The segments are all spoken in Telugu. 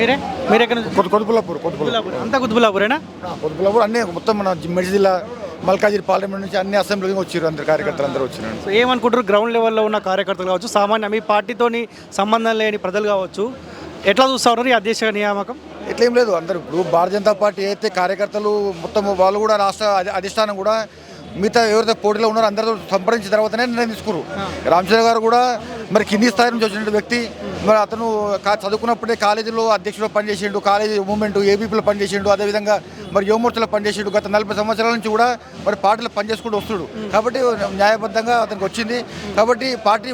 మీరే? మీరు ఎక్కడ అంతా అన్ని మొత్తం మన మల్కాజిరి పార్లమెంట్ నుంచి అన్ని అసెంబ్లీకి వచ్చారు అందరు కార్యకర్తలు అందరూ వచ్చినారు సో ఏమనుకుంటారు? గ్రౌండ్ లెవెల్లో ఉన్న కార్యకర్తలు కావచ్చు సామాన్య మీ పార్టీతోని సంబంధం లేని ప్రజలు కావచ్చు ఎట్లా చూస్తా ఉన్నారు ఈ అధ్యక్ష నియామకం? ఎట్లేం లేదు అందరు ఇప్పుడు భారతీయ జనతా పార్టీ అయితే కార్యకర్తలు మొత్తం వాళ్ళు కూడా రాష్ట్ర అధి- అధిష్టానం కూడా మిగతా ఎవరైతే పోటీలో ఉన్నారో అందరితో సంప్రదించిన తర్వాతనే నిర్ణయం తీసుకురు రామచంద్ర గారు కూడా మరి కింది స్థాయి నుంచి వచ్చిన వ్యక్తి. మరి అతను చదువుకున్నప్పుడే కాలేజీలో అధ్యక్షుడు పనిచేసిండు కాలేజీ మూమెంట్ ఏబీపీలో పనిచేసిండు అదేవిధంగా మరి యువమూర్తిలో పనిచేసిండు. గత నలభై సంవత్సరాల నుంచి కూడా మరి పార్టీలో పనిచేసుకుంటూ వస్తుడు కాబట్టి న్యాయబద్ధంగా అతనికి వచ్చింది. కాబట్టి పార్టీ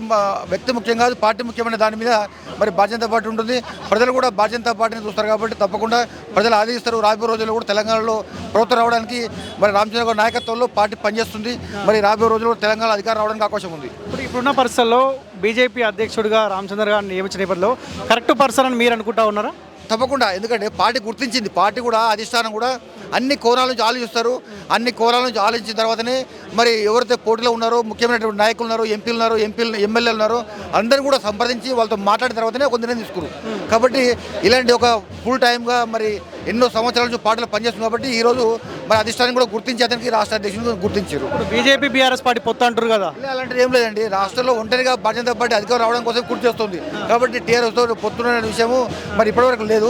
వ్యక్తి ముఖ్యం కాదు పార్టీ ముఖ్యమైన దాని మీద మరి భారతీయ జనతా పార్టీ ఉంటుంది. ప్రజలు కూడా భారతీయ జనతా పార్టీని చూస్తారు కాబట్టి తప్పకుండా ప్రజలు ఆదరిస్తారు రాబోయే రోజుల్లో కూడా తెలంగాణలో ప్రభుత్వం రావడానికి మరి రామచంద్ర గారి నాయకత్వంలో పార్టీ పనిచేస్తుంది. మరి రాబోయే రోజుల్లో తెలంగాణ అధికారం రావడానికి అవకాశం ఉంది. ఇప్పుడు ఇప్పుడున్న పరిస్థితుల్లో బీజేపీ అధ్యక్షుడిగా రామచంద్ర గారిని నియమించిన నేపథ్యంలో కరెక్ట్ పర్సన్ అని మీరు అనుకుంటా ఉన్నారా? తప్పకుండా. ఎందుకంటే పార్టీ గుర్తించింది. పార్టీ కూడా అధిష్టానం కూడా అన్ని కోణాల నుంచి ఆలోచిస్తారు. అన్ని కోణాల నుంచి ఆలోచించిన తర్వాతనే మరి ఎవరైతే పోటీలో ఉన్నారో ముఖ్యమైనటువంటి నాయకులు ఉన్నారో ఎంపీలు ఉన్నారు ఎంపీలు ఎమ్మెల్యేలు ఉన్నారో అందరూ కూడా సంప్రదించి వాళ్ళతో మాట్లాడిన తర్వాతనే ఒక నిర్ణయం తీసుకురు కాబట్టి ఇలాంటి ఒక ఫుల్ టైమ్గా మరి ఎన్నో సంవత్సరాల నుంచి పార్టీలో పనిచేస్తుంది కాబట్టి ఈరోజు మరి అధిష్టానం కూడా గుర్తించి అతనికి రాష్ట్ర అధ్యక్షుడు గుర్తించారు. బీజేపీ బీఆర్ఎస్ పార్టీ పొత్తు అంటారు కదా. అలాంటిది ఏం లేదండి. రాష్ట్రంలో ఒంటరిగా భారతీయ జనతా పార్టీ అధికారం రావడం కోసం కృషి చేస్తుంది. కాబట్టి టీఆర్ఎస్తో పొత్తున్న విషయము మరి ఇప్పటివరకు లేదు.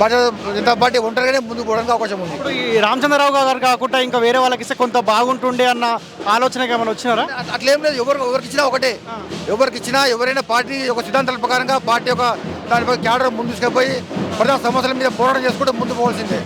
భారతీయ జనతా పార్టీ ఒంటరిగానే ముందుకు పోవడానికి అవకాశం ఉంది. ఈ రామచంద్రరావు గారు కాకుండా ఇంకా వేరే వాళ్ళకి ఇస్తే కొంత బాగుంటుండే అన్న ఆలోచనకి ఏమైనా వచ్చినారా? అట్- అట్లేం లేదు. ఎవరు ఎవరికి ఇచ్చినా ఒకటే. ఎవరికి ఇచ్చినా ఎవరైనా పార్టీ ఒక సిద్ధాంతాల ప్రకారంగా పార్టీ ఒక దానిపై క్యాడర్ ముందు తీసుకుపోయి ప్రజా సమస్యల మీద పోరాటం చేసుకుంటే ముందు పోవాల్సిందే.